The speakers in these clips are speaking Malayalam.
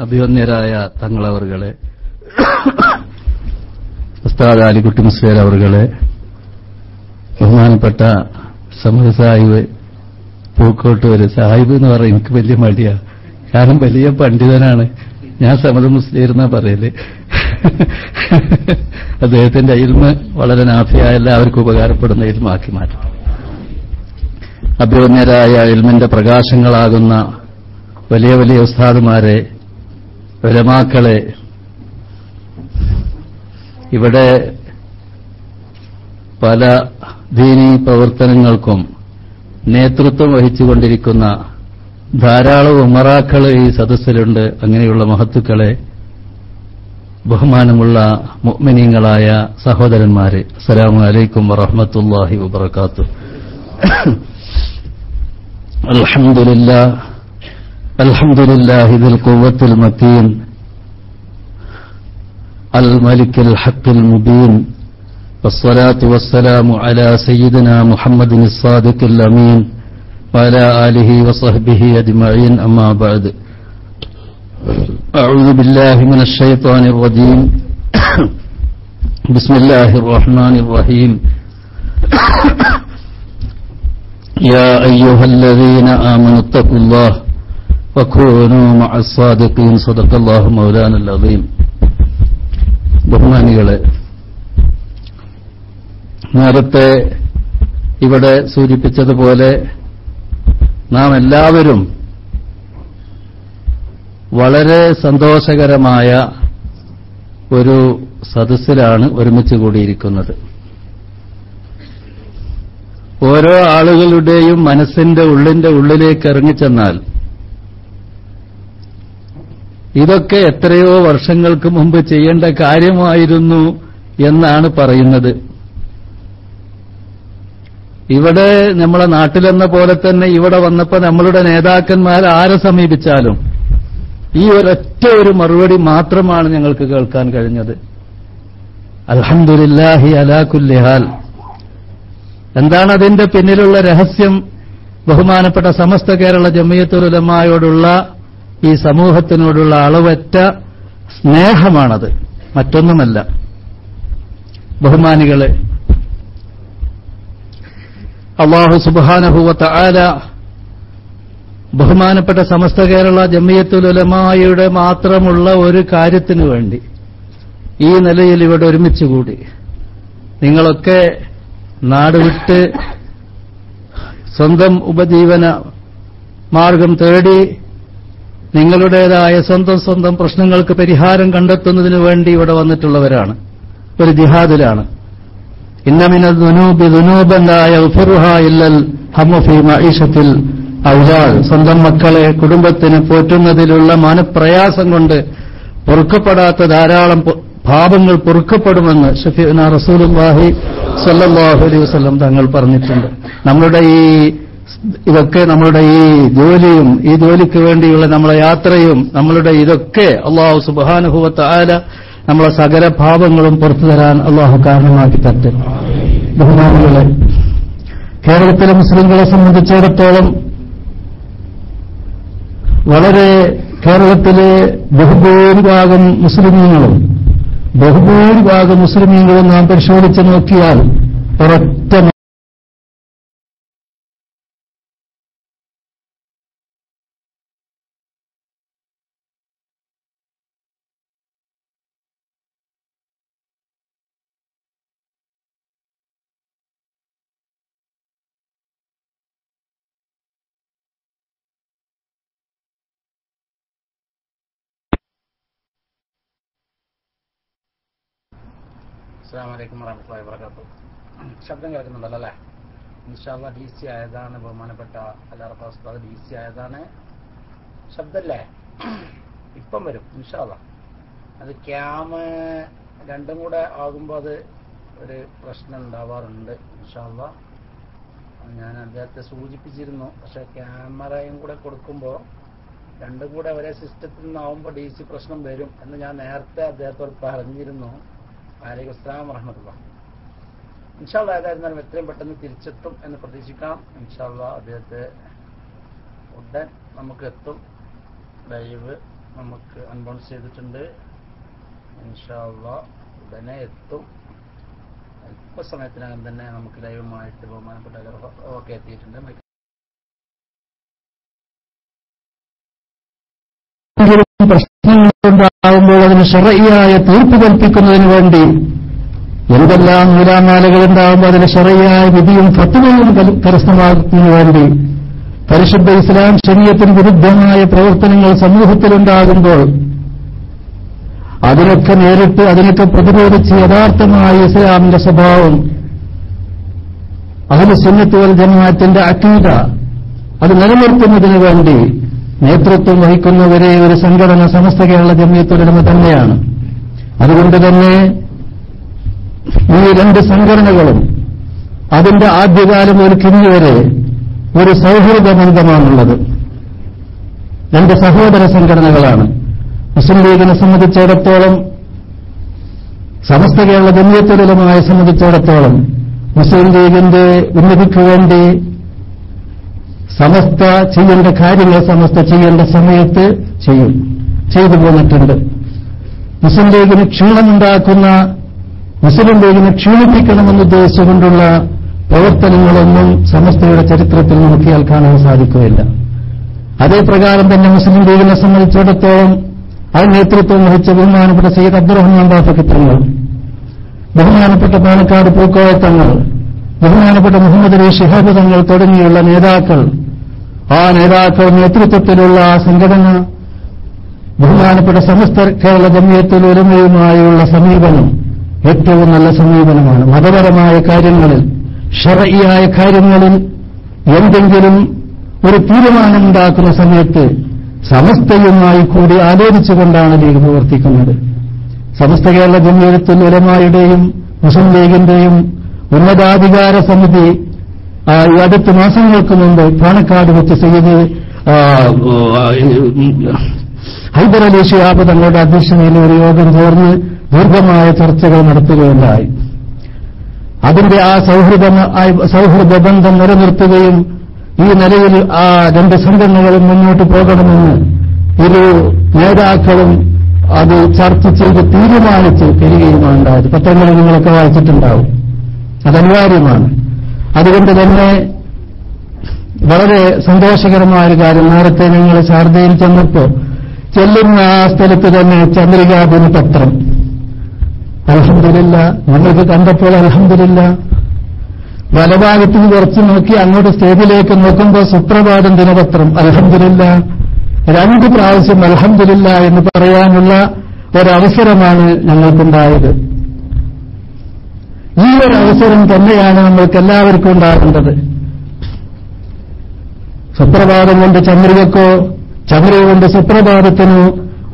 അഭിവന്യരായ തങ്ങളവറുകളെ ഉസ്താദ് അലിക്കുട്ടി മുസ്ലിയർ അവറുകളെ ബഹുമാനപ്പെട്ട സമൂഹ സാഹിബ് പൂക്കോട്ട് വരെ സാഹിബ് എന്ന് പറയാൻ എനിക്ക് വലിയ മടിയാ. കാരണം വലിയ പണ്ഡിതനാണ്. ഞാൻ സമത മുസ്ലിം പറയൽ. അദ്ദേഹത്തിന്റെ ഇൽമ വളരെ നാഫിയായ എല്ലാവർക്കും ഉപകാരപ്പെടുന്ന ഇൽമാക്കി മാറ്റും. അഭിവന്യരായ ഇൽമിന്റെ പ്രകാശങ്ങളാകുന്ന വലിയ വലിയ ഉസ്താദുമാരെ ഉലമാക്കളെ ഇവിടെ പല ദീനീ പ്രവർത്തനങ്ങൾക്കും നേതൃത്വം വഹിച്ചുകൊണ്ടിരിക്കുന്ന ധാരാളം ഉമറാക്കൾ ഈ സദസ്സിലുണ്ട്. അങ്ങനെയുള്ള മഹത്തുക്കളെ ബഹുമാനമുള്ള മുഅ്മിനീങ്ങളായ സഹോദരന്മാരെ അസ്സലാമു അലൈക്കും വറഹ്മത്തുള്ളാഹി الحمد لله الحمد لله ذي القوة المتين الملك الحق المبين والصلاة والسلام على سيدنا محمد الصادق الأمين وعلى آله وصحبه أجمعين أما بعد. أعوذ بالله من الشيطان الرجيم. بسم الله الرحمن الرحيم. يا أيها الذين آمنوا اتقوا الله وكونوا مع الصادقين صدق الله مولانا العظيم ബഹുമാനികളെ നേരത്തെ ഇവിടെ സൂചിപ്പിച്ചതുപോലെ നാം എല്ലാവരും വളരെ സന്തോഷകരമായ ഒരു സദസ്സിലാണ് ഒരുമിച്ച് കൂടിയിരിക്കുന്നത് ഓരോ ആളുകളുടെയും മനസ്സിന്റെ ഉള്ളിന്റെ ഉള്ളിലേക്ക് ഇറങ്ങിച്ചെന്നാൽ ഇതൊക്കെ എത്രയോ വർഷങ്ങൾക്ക് മുമ്പ് ചെയ്യേണ്ട കാര്യമായിരുന്നു എന്നാണ് പറയുന്നത്. ഇവിടെ നമ്മളെ നാട്ടിലെന്ന പോലെ തന്നെ ഇവിടെ വന്നപ്പോൾ നമ്മളുടെ നേതാക്കന്മാർ ആരെ സമീപിച്ചാലും ഈ ഒരൊറ്റ ഒരു മറുപടി മാത്രമാണ് ഞങ്ങൾക്ക് കേൾക്കാൻ കഴിഞ്ഞത്. അൽഹംദുലില്ലാഹി അലാകുല്ലിഹാൽ എന്താണ് അതിന്റെ പിന്നിലുള്ള രഹസ്യം? ബഹുമാനപ്പെട്ട സമസ്ത കേരള ജമിയത്തുലമായോടുള്ള ഈ സമൂഹത്തിനോടുള്ള അളവറ്റ സ്നേഹമാണത്. മറ്റൊന്നുമല്ല. ബഹുമാനികളെ അള്ളാഹു സുബാനഹുവത്ത ആല ബഹുമാനപ്പെട്ട സമസ്ത കേരള ജമിയത്തുലമായുടെ മാത്രമുള്ള ഒരു കാര്യത്തിനു വേണ്ടി ഈ നിലയിൽ ഇവിടെ ഒരുമിച്ചുകൂടി നിങ്ങളൊക്കെ നാട് വിട്ട് സ്വന്തം ഉപജീവന മാർഗം തേടി നിങ്ങളുടേതായ സ്വന്തം സ്വന്തം പ്രശ്നങ്ങൾക്ക് പരിഹാരം കണ്ടെത്തുന്നതിനു വേണ്ടി ഇവിടെ വന്നിട്ടുള്ളവരാണ്. ഒരു ജിഹാദിലാണ്. ഇന്നമിന ദുനൂബി ദുനൂബന്തായ ഇല്ലൽ ഹമുഫി മീഷത്തിൽ ഔലാൽ സ്വന്തം മക്കളെ കുടുംബത്തിന് പോറ്റുന്നതിലുള്ള മനപ്രയാസം കൊണ്ട് പൊറുക്കപ്പെടാത്ത ധാരാളം പാപങ്ങൾ പൊറുക്കപ്പെടുമെന്ന് ഷഫീന റസൂലുല്ലാഹി സല്ലാഹു അലൈഹി വസ്ലം തങ്ങൾ പറഞ്ഞിട്ടുണ്ട്. നമ്മളുടെ ഈ ഇതൊക്കെ നമ്മളുടെ ഈ ജോലിയും ഈ ജോലിക്ക് വേണ്ടിയുള്ള നമ്മളെ യാത്രയും നമ്മളുടെ ഇതൊക്കെ അള്ളാഹു സുബാനുഭവത്ത് ആല നമ്മളെ സകല ഭാവങ്ങളും പുറത്തു തരാൻ അള്ളാഹു കാരണമാക്കി തട്ട് ബഹുമാനികളെ കേരളത്തിലെ മുസ്ലിങ്ങളെ സംബന്ധിച്ചിടത്തോളം വളരെ കേരളത്തിലെ ബഹുഭൂരിഭാഗം മുസ്ലിമീങ്ങളും ബഹുഭൂരിഭാഗം മുസ്ലിമീങ്ങളും നാം പരിശോധിച്ച് നോക്കിയാൽ ഒരൊറ്റ അസ്സാം വലൈക്കും വറഹമത്തല്ലാ വാബർക്കാത്തു ശബ്ദം കേൾക്കുന്നുണ്ടല്ലോ അല്ലേ? ഇൻഷാല്ല ഡി സി ആയതാണ് ബഹുമാനപ്പെട്ട അല്ലാറഫ ഉസ്താദ് ഡി സി ആയതാണ് ശബ്ദല്ലേ? ഇപ്പം വരും ഇൻഷാല്ല അത് ക്യാമ് രണ്ടും കൂടെ ആകുമ്പോൾ അത് ഒരു പ്രശ്നം ഉണ്ടാവാറുണ്ട് ഇൻഷാല്ല ഞാൻ അദ്ദേഹത്തെ സൂചിപ്പിച്ചിരുന്നു പക്ഷെ ക്യാമറയും കൂടെ കൊടുക്കുമ്പോൾ രണ്ടും കൂടെ ഒരേ സിസ്റ്റത്തിൽ നിന്നാവുമ്പോൾ ഡി സി പ്രശ്നം വരും എന്ന് ഞാൻ നേരത്തെ അദ്ദേഹത്തോട് പറഞ്ഞിരുന്നു. വലൈക്കും അസ്സാം വറഹമത്തുള്ള ഇൻഷാല്ല ഏതായിരുന്നാലും എത്രയും പെട്ടെന്ന് തിരിച്ചെത്തും എന്ന് പ്രതീക്ഷിക്കാം. ഇൻഷാല്ല അദ്ദേഹത്തെ ഉടൻ നമുക്ക് എത്തും. ലൈവ് നമുക്ക് അൺബൗൺസ് ചെയ്തിട്ടുണ്ട്. ഇൻഷാല്ല ഉടനെ എത്തും. അല്പസമയത്തിനകം തന്നെ നമുക്ക് ലൈവുമായിട്ട് ബഹുമാനപ്പെട്ട ഒക്കെ എത്തിയിട്ടുണ്ട്. പ്രശ്നങ്ങളുണ്ടാകുമ്പോൾ അതിന് ശറയ്യായ തീർപ്പ് കൽപ്പിക്കുന്നതിന് വേണ്ടി എന്തെല്ലാം നൂലാമാലകൾ ഉണ്ടാകുമ്പോൾ അതിന് ശറയ്യായ വിധിയും ഫത്തുവയും കരസ്ഥമാക്കുന്നതിന് വേണ്ടി പരിശുദ്ധ ഇസ്ലാം ശരീരത്തിന് വിരുദ്ധമായ പ്രവർത്തനങ്ങൾ സമൂഹത്തിലുണ്ടാകുമ്പോൾ അതിനൊക്കെ നേരിട്ട് അതിനൊക്കെ പ്രതിരോധിച്ച് യഥാർത്ഥമായ ഇസ്ലാമിന്റെ സ്വഭാവം അതിന് സുന്നത്തുവൽ ജമാഅത്തിന്റെ അക്കീത അത് നിലനിർത്തുന്നതിന് വേണ്ടി നേതൃത്വം വഹിക്കുന്ന ഒരേ ഒരു സംഘടന സമസ്ത കേരള ജമിയത്തുലമ തന്നെയാണ്. അതുകൊണ്ട് തന്നെ ഈ രണ്ട് സംഘടനകളും അതിന്റെ ആദ്യകാലം ഒരു കിഞ്ഞുവരെ ഒരു സൗഹൃദ ബന്ധമാണുള്ളത്. രണ്ട് സഹോദര സംഘടനകളാണ്. മുസ്ലിം ലീഗിനെ സംബന്ധിച്ചിടത്തോളം സമസ്ത കേരള ജമിയത്തുലമായി സംബന്ധിച്ചിടത്തോളം മുസ്ലിം ലീഗിന്റെ ഉന്നതിക്ക് വേണ്ടി സമസ്ത ചെയ്യേണ്ട കാര്യങ്ങൾ സമസ്ത ചെയ്യേണ്ട സമയത്ത് ചെയ്യും. ചെയ്തു പോന്നിട്ടുണ്ട്. മുസ്ലിം ലീഗിന് ക്ഷീണമുണ്ടാക്കുന്ന മുസ്ലിം ലീഗിനെ ക്ഷീണിപ്പിക്കണമെന്ന് ഉദ്ദേശിച്ചുകൊണ്ടുള്ള പ്രവർത്തനങ്ങളൊന്നും സമസ്തയുടെ ചരിത്രത്തിൽ നോക്കിയാൽ കാണാൻ സാധിക്കുകയില്ല. അതേപ്രകാരം തന്നെ മുസ്ലിം ലീഗിനെ സംബന്ധിച്ചിടത്തോളം അത് നേതൃത്വം വഹിച്ച ബഹുമാനപ്പെട്ട സയ്യിദ് അബ്ദുറഹ്മാൻ ബാഫക്കി ബഹുമാനപ്പെട്ട പാലക്കാട് പൂക്കോയ തങ്ങൾ ബഹുമാനപ്പെട്ട മുഹമ്മദ് അലി ഷിഹാബ് തങ്ങൾ തുടങ്ങിയുള്ള നേതാക്കൾ ആ നേതാക്കൾ നേതൃത്വത്തിലുള്ള സംഘടന ബഹുമാനപ്പെട്ട സമസ്ത കേരള ജമ്യത്തിൽ ഒരുമയുമായുള്ള സമീപനം ഏറ്റവും നല്ല സമീപനമാണ്. മതപരമായ കാര്യങ്ങളിൽ ഷറയിയായ കാര്യങ്ങളിൽ എന്തെങ്കിലും ഒരു തീരുമാനമുണ്ടാക്കുന്ന സമയത്ത് സമസ്തയുമായി കൂടി ആലോചിച്ചുകൊണ്ടാണ് ലീഗ് പ്രവർത്തിക്കുന്നത്. സമസ്ത കേരള ജമ്യത്തിൽ ഉലമായുടെയും മുസ്ലിം ലീഗിന്റെയും ഉന്നതാധികാര സമിതി ഈ അടുത്ത മാസങ്ങൾക്ക് മുമ്പ് പാണക്കാട് വെച്ച് സയ്യിദ് ഹൈദർ അലി ഷിഹാബ് തങ്ങളുടെ അധ്യക്ഷതയിൽ ഒരു യോഗം ചേർന്ന് ദീർഘമായ ചർച്ചകൾ നടത്തുകയുണ്ടായി. അതിന്റെ ആ സൗഹൃദ സൗഹൃദ ബന്ധം നിലനിർത്തുകയും ഈ നിലയിൽ ആ രണ്ട് സംഘടനകളും മുന്നോട്ട് പോകണമെന്ന് ഇരു നേതാക്കളും അത് ചർച്ച ചെയ്ത് തീരുമാനിച്ച് തരികയുമാണ് ഉണ്ടായത് പത്രങ്ങളിൽ നിങ്ങളൊക്കെ വായിച്ചിട്ടുണ്ടാവും. അത് അനിവാര്യമാണ് അതുകൊണ്ട് തന്നെ വളരെ സന്തോഷകരമായ ഒരു കാര്യം. നേരത്തെ ഞങ്ങൾ ശാരദയിൽ ചെന്നപ്പോൾ ചെല്ലുന്ന ആ സ്ഥലത്ത് തന്നെ ചന്ദ്രികാ ദിനപത്രം അലഹമില്ല ഞങ്ങൾക്ക് കണ്ടപ്പോൾ അലഹമില്ല വലഭാഗത്ത് നിന്ന് കുറച്ച് നോക്കി അങ്ങോട്ട് സ്റ്റേജിലേക്ക് നോക്കുമ്പോൾ സുപ്രഭാതം ദിനപത്രം അലഹമില്ല രണ്ട് പ്രാവശ്യം അലഹമില്ല എന്ന് പറയാനുള്ള ഒരവസരമാണ് ഞങ്ങൾക്കുണ്ടായത്. ഈ ഒരു അവസരം തന്നെയാണ് നമ്മൾക്ക് എല്ലാവർക്കും ഉണ്ടാകേണ്ടത്. സുപ്രഭാതം കൊണ്ട് ചന്ദ്രികക്കോ ചന്ദ്രിക കൊണ്ട് സുപ്രഭാതത്തിനോ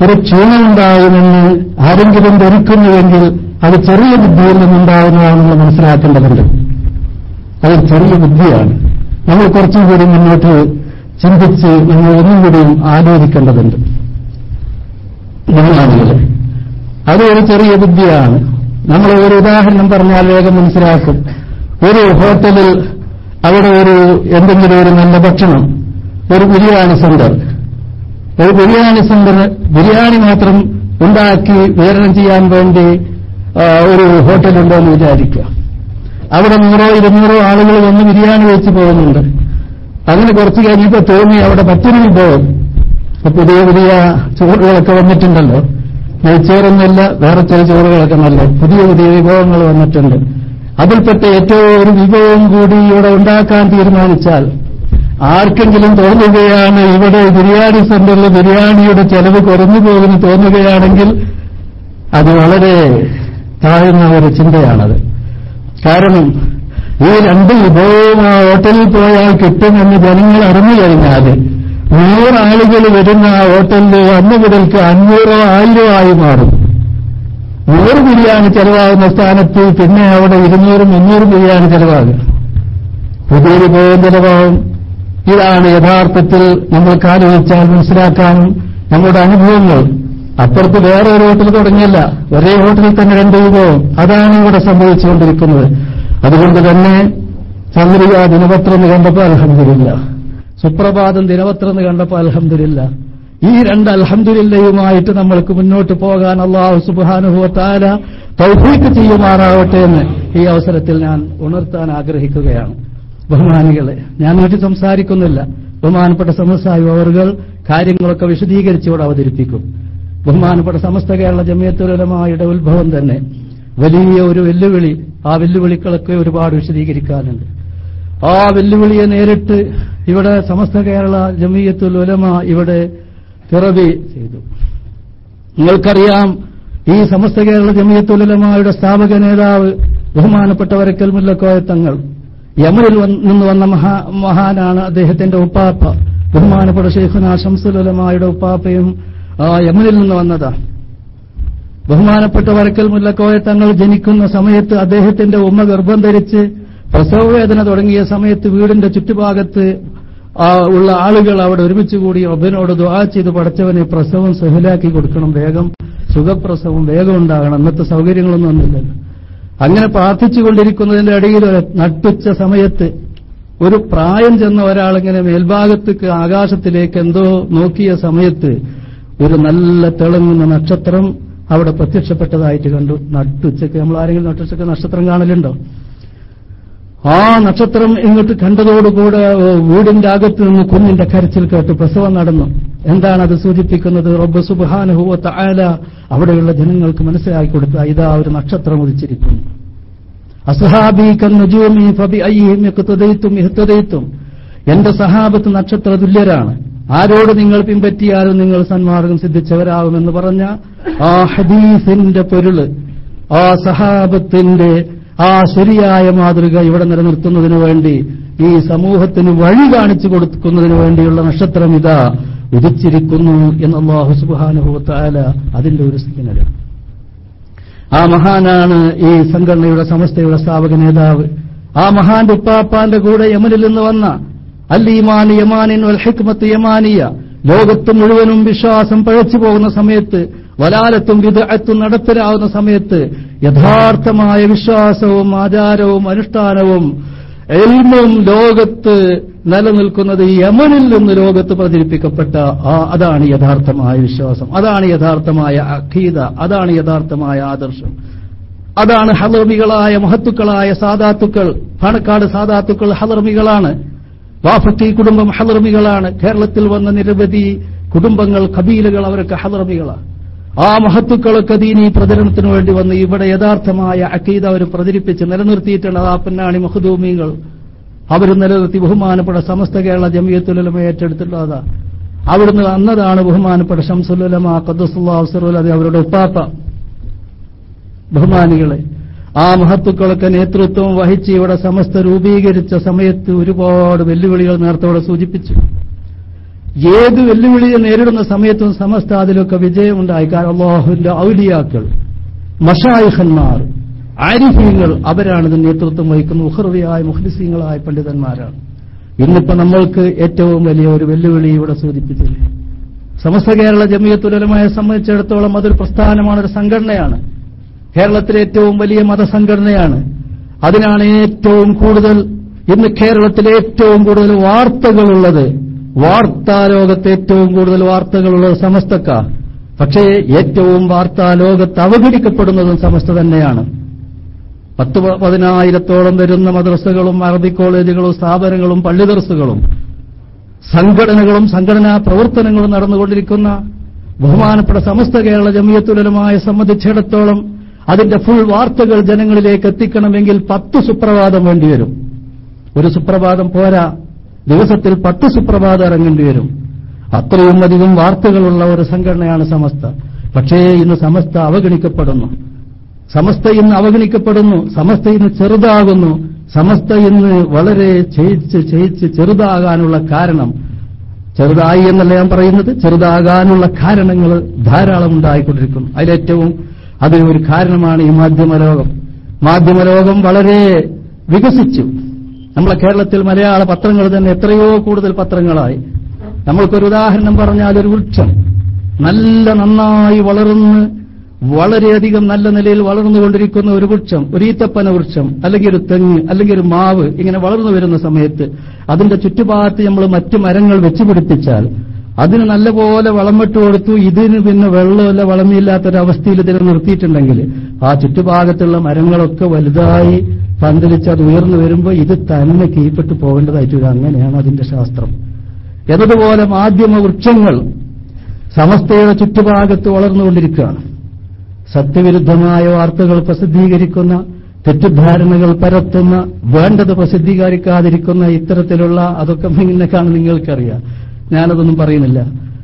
ഒരു ക്ഷീണമുണ്ടാകുമെന്ന് ആരെങ്കിലും ധരിക്കുന്നുവെങ്കിൽ അത് ചെറിയ ബുദ്ധിയിൽ നിന്നുണ്ടാകുന്നതാണെന്ന് മനസ്സിലാക്കേണ്ടതുണ്ട്. അത് ചെറിയ ബുദ്ധിയാണ്. നമ്മൾ കുറച്ചും കൂടി മുന്നോട്ട് ചിന്തിച്ച് നമ്മൾ ഒന്നും കൂടി ആലോചിക്കേണ്ടതുണ്ട്. ബഹുമാനികളെ അത് ഒരു ചെറിയ ബുദ്ധിയാണ്. നമ്മൾ ഒരു ഉദാഹരണം പറഞ്ഞാൽ വേഗം മനസ്സിലാക്കും. ഒരു ഹോട്ടലിൽ അവിടെ ഒരു എന്തെങ്കിലും ഒരു നല്ല ഭക്ഷണം ഒരു ബിരിയാണി സെന്റർ. ഒരു ബിരിയാണി സെന്റർ ബിരിയാണി മാത്രം ഉണ്ടാക്കി വിതരണം ചെയ്യാൻ വേണ്ടി ഒരു ഹോട്ടലുണ്ടോ എന്ന് വിചാരിക്കുക. അവിടെ നൂറോ ഇരുന്നൂറോ ആളുകൾ വന്ന് ബിരിയാണി വെച്ച് പോകുന്നുണ്ട്. അങ്ങനെ കുറച്ച് കഴിഞ്ഞപ്പോൾ തോന്നി അവിടെ പത്തിരി ഇപ്പൊ പുതിയ പുതിയ ചോറുകളൊക്കെ വന്നിട്ടുണ്ടല്ലോ. നെയ്ച്ചോറൊന്നുമില്ല വേറെ ചില ചോറുകളൊക്കെ നല്ല പുതിയ പുതിയ വിഭവങ്ങൾ വന്നിട്ടുണ്ട്. അതിൽപ്പെട്ട ഏറ്റവും ഒരു വിഭവം കൂടി ഇവിടെ ഉണ്ടാക്കാൻ തീരുമാനിച്ചാൽ ആർക്കെങ്കിലും തോന്നുകയാണ് ഇവിടെ ബിരിയാണി സെന്ററിൽ ബിരിയാണിയുടെ ചെലവ് കുറഞ്ഞു പോകുന്നു തോന്നുകയാണെങ്കിൽ അത് വളരെ താഴ്ന്ന ഒരു ചിന്തയാണത്. കാരണം ഈ രണ്ട് വിഭവവും ആ ഹോട്ടലിൽ പോയാൽ കിട്ടുമെന്ന് ജനങ്ങൾ അറിഞ്ഞു കഴിഞ്ഞാൽ നൂറാളുകൾ വരുന്ന ആ ഹോട്ടലിൽ അന്ന് മുതൽക്ക് അഞ്ഞൂറോ ആയിരോ ആയി മാറും. നൂറ് ബിരിയാണി ചെലവാകുന്ന സ്ഥാനത്ത് പിന്നെ അവിടെ ഇരുന്നൂറും മുന്നൂറും ബിരിയാണി ചെലവാകും. പുതിയൊരു പോയം ചെലവാകും. ഇതാണ് യഥാർത്ഥത്തിൽ നമ്മൾ ആലോചിച്ചാൽ മനസ്സിലാക്കാനും നമ്മുടെ അനുഭവങ്ങൾ. അപ്പുറത്ത് വേറെ ഒരു ഹോട്ടൽ തുടങ്ങിയല്ല. ഒരേ ഹോട്ടലിൽ തന്നെ രണ്ട് വിഭവം. അതാണ് ഇവിടെ സംഭവിച്ചുകൊണ്ടിരിക്കുന്നത്. അതുകൊണ്ട് തന്നെ ചന്ദ്രിക ദിനപത്രം കണ്ടപ്പോൾ അലഹമില്ല സുപ്രഭാതം ദിനപത്രം എന്ന് കണ്ടപ്പോൾ അലഹമില്ല ഈ രണ്ട് അലഹമില്ലയുമായിട്ട് നമ്മൾക്ക് മുന്നോട്ട് പോകാൻ അള്ളാഹു സുബാനുഭവത്താല തൗഫീക്ക് ചെയ്യുമാറാവട്ടെ എന്ന് ഈ അവസരത്തിൽ ഞാൻ ഉണർത്താൻ ആഗ്രഹിക്കുകയാണ്. ബഹുമാനികളെ ഞാൻ വീട്ടിൽ സംസാരിക്കുന്നില്ല. ബഹുമാനപ്പെട്ട സമസായി അവർകൾ കാര്യങ്ങളൊക്കെ വിശദീകരിച്ച് ഇവിടെ അവതരിപ്പിക്കും. ബഹുമാനപ്പെട്ട സമസ്ത കേരള ജമിയത്തുലമായുടെ ഉത്ഭവം തന്നെ വലിയ ഒരു വെല്ലുവിളി ആ വെല്ലുവിളികളൊക്കെ ഒരുപാട് വിശദീകരിക്കാനുണ്ട്. ആ വെല്ലുവിളിയെ നേരിട്ട് ഇവിടെ സമസ്ത കേരള ജമീയത്തുൽ ഉലമ ഇവിടെ പിറവി ചെയ്തു. നിങ്ങൾക്കറിയാം ഈ സമസ്ത കേരള ജമീയത്തുൽ ഉലമയുടെ സ്ഥാപക നേതാവ് ബഹുമാനപ്പെട്ട മുല്ലക്കോയ തങ്ങൾ. യമനിൽ നിന്ന് വന്ന മഹാ മഹാനാണ് അദ്ദേഹത്തിന്റെ ഉപ്പാപ്പ. ബഹുമാനപ്പെട്ട ഷെയ്ഖുന ഷംസുൽ ഉലമായുടെ ഉപ്പാപ്പയും ആ യമനിൽ നിന്ന് വന്നതാണ് ബഹുമാനപ്പെട്ട വരക്കൽ മുല്ലക്കോയ തങ്ങൾ ജനിക്കുന്ന സമയത്ത് അദ്ദേഹത്തിന്റെ ഉമ്മ ഗർഭം ധരിച്ച് പ്രസവവേദന തുടങ്ങിയ സമയത്ത് വീടിന്റെ ചുറ്റുഭാഗത്ത് ഉള്ള ആളുകൾ അവിടെ ഒരുമിച്ച് കൂടി റബ്ബിനോട് ദുആ ചെയ്ത് പഠിച്ചവനെ പ്രസവം സഹലാക്കി കൊടുക്കണം. വേഗം സുഖപ്രസവം വേഗം ഉണ്ടാകണം. അന്നത്തെ സൗകര്യങ്ങളൊന്നും ഒന്നുമില്ലല്ലോ അങ്ങനെ പ്രാർത്ഥിച്ചുകൊണ്ടിരിക്കുന്നതിന്റെ ഇടയിൽ നട്ടുച്ച സമയത്ത് ഒരു പ്രായം ചെന്ന ഒരാളിങ്ങനെ മേൽഭാഗത്തേക്ക് ആകാശത്തിലേക്ക് എന്തോ നോക്കിയ സമയത്ത് ഒരു നല്ല തിളങ്ങുന്ന നക്ഷത്രം അവിടെ പ്രത്യക്ഷപ്പെട്ടതായിട്ട് കണ്ടു. നട്ടുച്ചക്ക് നമ്മൾ ആരെങ്കിലും നട്ടുച്ചക്ക് നക്ഷത്രം കാണലുണ്ടോ? ആ നക്ഷത്രം ഇങ്ങോട്ട് കണ്ടതോടുകൂടെ വീടിന്റെ അകത്ത് നിന്ന് കുഞ്ഞിന്റെ കരച്ചിൽ കേട്ട് പ്രസവം നടന്നു. എന്താണ് അത് സൂചിപ്പിക്കുന്നത്? റബ്ബ് സുബാനുഭവത്ത ആല അവിടെയുള്ള ജനങ്ങൾക്ക് മനസ്സിലാക്കി കൊടുത്ത ഇതാ ഒരു നക്ഷത്രം ഉദിച്ചിരിക്കുന്നു. അസ്ഹാബി കന്നുജൂമി ഫബി അയ്യും ഇഖ്തദൈത്തും ഇഹ്തദൈത്തും എന്റെ സഹാബത്ത് നക്ഷത്ര തുല്യരാണ്. ആരോട് നിങ്ങൾ പിൻപറ്റിയാലും നിങ്ങൾ സന്മാർഗം സിദ്ധിച്ചവരാകുമെന്ന് പറഞ്ഞ ആ ഹദീസിന്റെ പൊരുൾ ആ സഹാബത്തിന്റെ ആ ശരിയായ മാതൃക ഇവിടെ നിലനിർത്തുന്നതിനു വേണ്ടി ഈ സമൂഹത്തിന് വഴി കാണിച്ചു കൊടുക്കുന്നതിനു വേണ്ടിയുള്ള നക്ഷത്രം ഇതാ. ഉദിച്ചിരിക്കുന്നു എന്നുള്ള അള്ളാഹു അതിന്റെ ഒരു സിഗ്നൽ ആ മഹാനാണ് ഈ സംഘടനയുടെ സമസ്തയുടെ സ്ഥാപക നേതാവ്. ആ മഹാന്റെ ഉപ്പാപ്പാന്റെ കൂടെ യമനിൽ നിന്ന് വന്ന അൽ ഈമാൻ യമാനിൻ വൽ ഹിക്മത്ത് യമാനിയ. ലോകത്ത് മുഴുവനും വിശ്വാസം പഴച്ചു പോകുന്ന സമയത്ത് വലാലത്തും വിദഗ്ധത്തും നടത്തലാവുന്ന സമയത്ത് യഥാർത്ഥമായ വിശ്വാസവും ആചാരവും അനുഷ്ഠാനവും എൽമും ലോകത്ത് നിലനിൽക്കുന്നത് യമനിൽ നിന്ന് ലോകത്ത് പ്രചരിപ്പിക്കപ്പെട്ട അതാണ് യഥാർത്ഥമായ വിശ്വാസം. അതാണ് യഥാർത്ഥമായ അഖീദ. അതാണ് യഥാർത്ഥമായ ആദർശം. അതാണ് ഹലർമികളായ മഹത്തുക്കളായ സാദാത്തുക്കൾ പാണക്കാട് സാദാത്തുക്കൾ ഹലർമികളാണ് വാഫത്തി കുടുംബം ഹലർമികളാണ് കേരളത്തിൽ വന്ന നിരവധി കുടുംബങ്ങൾ കബീലകൾ അവരൊക്കെ ഹലർമികളാണ് ആ മഹത്തുക്കളൊക്കെ ദീനീ പ്രചരണത്തിന് വേണ്ടി വന്ന് ഇവിടെ യഥാർത്ഥമായ അക്കീത അവർ പ്രചരിപ്പിച്ച് നിലനിർത്തിയിട്ടുള്ളത് ആ പൊന്നാണി മഹദൂമികൾ അവർ നിലനിർത്തി ബഹുമാനപ്പെട്ട സമസ്ത കേരള ജമിയത്തുലമ ഏറ്റെടുത്തിട്ടുള്ളതാ. അവിടുന്ന് അന്നതാണ് ബഹുമാനപ്പെട്ട ഷംസുലമ ഖദ്സുല്ലാസുറുൽ അത് അവരുടെ ഉപ്പാപ്പ. ബഹുമാനികളെ ആ മഹത്തുക്കളൊക്കെ നേതൃത്വം വഹിച്ച് ഇവിടെ സമസ്ത രൂപീകരിച്ച സമയത്ത് ഒരുപാട് വെല്ലുവിളികൾ നേരത്തോടെ സൂചിപ്പിച്ചു. ഏത് വെല്ലുവിളിയെ നേരിടുന്ന സമയത്തും സമസ്ത അതിലൊക്കെ വിജയമുണ്ടായി. കാരണം അള്ളാഹുവിന്റെ ഔലിയാക്കൾ മഷായുഹന്മാർ ആരിഫീങ്ങൾ അവരാണ് ഇതിന് നേതൃത്വം വഹിക്കുന്ന ഉഹർവിയായ മുഹ്ലിസീങ്ങളായ പണ്ഡിതന്മാരാണ്. ഇന്നിപ്പോ നമ്മൾക്ക് ഏറ്റവും വലിയ ഒരു വെല്ലുവിളി ഇവിടെ സൂചിപ്പിച്ചില്ലേ സമസ്ത കേരള ജമിയത്തുലമയെ സംബന്ധിച്ചിടത്തോളം അതൊരു പ്രസ്ഥാനമാണ് ഒരു സംഘടനയാണ്. കേരളത്തിലെ ഏറ്റവും വലിയ മതസംഘടനയാണ്. അതിനാണ് ഏറ്റവും കൂടുതൽ ഇന്ന് കേരളത്തിലെ ഏറ്റവും കൂടുതൽ വാർത്തകളുള്ളത്. വാർത്താലോകത്ത് ഏറ്റവും കൂടുതൽ വാർത്തകളുള്ളത് സമസ്തക്ക പക്ഷേ ഏറ്റവും വാർത്താ ലോകത്ത് അവഗണിക്കപ്പെടുന്നതും സമസ്ത തന്നെയാണ്. പത്ത് പതിനായിരത്തോളം വരുന്ന മദ്രസകളും അറബി കോളേജുകളും സ്ഥാപനങ്ങളും പള്ളിദർസുകളും സംഘടനകളും സംഘടനാ പ്രവർത്തനങ്ങളും നടന്നുകൊണ്ടിരിക്കുന്ന ബഹുമാനപ്പെട്ട സമസ്ത കേരള ജമിയത്തുലമായി സംബന്ധിച്ചിടത്തോളം അതിന്റെ ഫുൾ വാർത്തകൾ ജനങ്ങളിലേക്ക് എത്തിക്കണമെങ്കിൽ പത്ത് സുപ്രഭാതം വേണ്ടിവരും. ഒരു സുപ്രഭാതം പോരാ. ദിവസത്തിൽ പത്ത് സുപ്രഭാതം ഇറങ്ങേണ്ടി വരും. അത്രയും അധികം വാർത്തകളുള്ള ഒരു സംഘടനയാണ് സമസ്ത. പക്ഷേ ഇന്ന് സമസ്ത അവഗണിക്കപ്പെടുന്നു. സമസ്ത ഇന്ന് അവഗണിക്കപ്പെടുന്നു. സമസ്ത ഇന്ന് ചെറുതാകുന്നു. സമസ്ത ഇന്ന് വളരെ ക്ഷയിച്ച് ക്ഷയിച്ച് ചെറുതാകാനുള്ള കാരണം ചെറുതായി എന്നല്ല ഞാൻ പറയുന്നത് ചെറുതാകാനുള്ള കാരണങ്ങൾ ധാരാളം ഉണ്ടായിക്കൊണ്ടിരിക്കുന്നു. അതിലേറ്റവും അതിന് ഒരു കാരണമാണ് ഈ മാധ്യമലോകം മാധ്യമലോകം വളരെ വികസിച്ചു. നമ്മളെ കേരളത്തിൽ മലയാള പത്രങ്ങൾ തന്നെ എത്രയോ കൂടുതൽ പത്രങ്ങളായി. നമ്മൾക്കൊരു ഉദാഹരണം പറഞ്ഞാൽ ഒരു വൃക്ഷം നല്ല നന്നായി വളർന്ന് വളരെയധികം നല്ല നിലയിൽ വളർന്നുകൊണ്ടിരിക്കുന്ന ഒരു വൃക്ഷം ഒരു ഈത്തപ്പന വൃക്ഷം അല്ലെങ്കിൽ ഒരു തെങ്ങ് അല്ലെങ്കിൽ ഒരു മാവ് ഇങ്ങനെ വളർന്നു വരുന്ന സമയത്ത് അതിന്റെ ചുറ്റുപാടത്ത് നമ്മൾ മറ്റു മരങ്ങൾ വെച്ചുപിടിപ്പിച്ചാൽ അതിന് നല്ലപോലെ വളമിട്ട് കൊടുത്തു. ഇതിന് പിന്നെ വെള്ളമില്ല വളമില്ലാത്തൊരവസ്ഥയിൽ ഇതിനെ നിർത്തിയിട്ടുണ്ടെങ്കിൽ ആ ചുറ്റുഭാഗത്തുള്ള മരങ്ങളൊക്കെ വലുതായി പന്തലിച്ച് അത് ഉയർന്നു വരുമ്പോൾ ഇത് തന്നെ കീഴ്പ്പെട്ടു പോകേണ്ടതായിട്ട് അങ്ങനെയാണ് അതിന്റെ ശാസ്ത്രം. എന്നതുപോലെ മാധ്യമ വൃക്ഷങ്ങൾ സമസ്തയുടെ ചുറ്റുഭാഗത്ത് വളർന്നുകൊണ്ടിരിക്കുകയാണ് സത്യവിരുദ്ധമായ വാർത്തകൾ പ്രസിദ്ധീകരിക്കുന്ന തെറ്റിദ്ധാരണകൾ പരത്തുന്ന വേണ്ടത് പ്രസിദ്ധീകരിക്കാതിരിക്കുന്ന ഇത്തരത്തിലുള്ള അതൊക്കെ ഇന്നൊക്കെയാണ് നിങ്ങൾക്കറിയാം. ഞാനതൊന്നും പറയുന്നില്ല.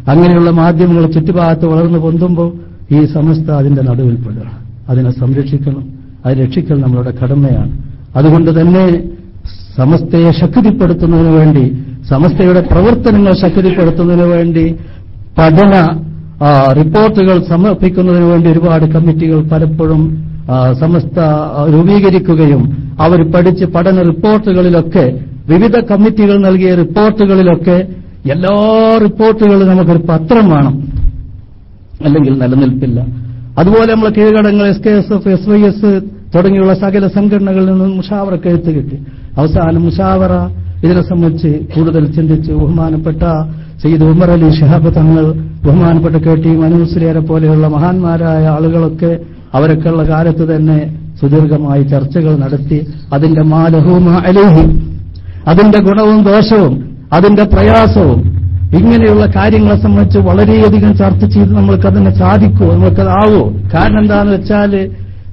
അങ്ങനെയുള്ള മാധ്യമങ്ങൾ ചുറ്റുഭാഗത്ത് വളർന്നു പൊന്തുമ്പോൾ ഈ സമസ്ത അതിന്റെ നടുവിൽപ്പെടുക. അതിനെ സംരക്ഷിക്കണം. അത് രക്ഷിക്കൽ നമ്മളുടെ കടമയാണ്. അതുകൊണ്ട് തന്നെ സമസ്തയെ ശക്തിപ്പെടുത്തുന്നതിനു വേണ്ടി സമസ്തയുടെ പ്രവർത്തനങ്ങൾ ശക്തിപ്പെടുത്തുന്നതിനു വേണ്ടി പഠന റിപ്പോർട്ടുകൾ സമർപ്പിക്കുന്നതിനു വേണ്ടി ഒരുപാട് കമ്മിറ്റികൾ പലപ്പോഴും സമസ്ത രൂപീകരിക്കുകയും അവർ പഠിച്ച് പഠന റിപ്പോർട്ടുകളിലൊക്കെ വിവിധ കമ്മിറ്റികൾ നൽകിയ റിപ്പോർട്ടുകളിലൊക്കെ എല്ലാ റിപ്പോർട്ടുകളും നമുക്കൊരു പത്രം വേണം. അല്ലെങ്കിൽ നിലനിൽപ്പില്ല. അതുപോലെ നമ്മളെ കീഴടങ്ങൾ S K S F S Y S തുടങ്ങിയുള്ള സകല സംഘടനകളിൽ നിന്നും മുഷാവറക്ക് എഴുത്ത് കിട്ടി. അവസാനം മുഷാവറ ഇതിനെ സംബന്ധിച്ച് കൂടുതൽ ചിന്തിച്ച് ബഹുമാനപ്പെട്ട സയ്യിദ് ഉമർ അലി ഷിഹാബ് തങ്ങൾ ബഹുമാനപ്പെട്ട കെ ടി മനുസ്ലിയരെ പോലെയുള്ള മഹാന്മാരായ ആളുകളൊക്കെ അവരൊക്കെയുള്ള കാലത്ത് തന്നെ സുദീർഘമായി ചർച്ചകൾ നടത്തി. അതിന്റെ മാലഹൂമ അലേഹി അതിന്റെ ഗുണവും ദോഷവും അതിന്റെ പ്രയാസവും ഇങ്ങനെയുള്ള കാര്യങ്ങളെ സംബന്ധിച്ച് വളരെയധികം ചർച്ച ചെയ്ത് നമ്മൾക്കതിനെ സാധിക്കുമോ നമ്മൾക്കതാവോ? കാരണം എന്താണെന്ന് വെച്ചാൽ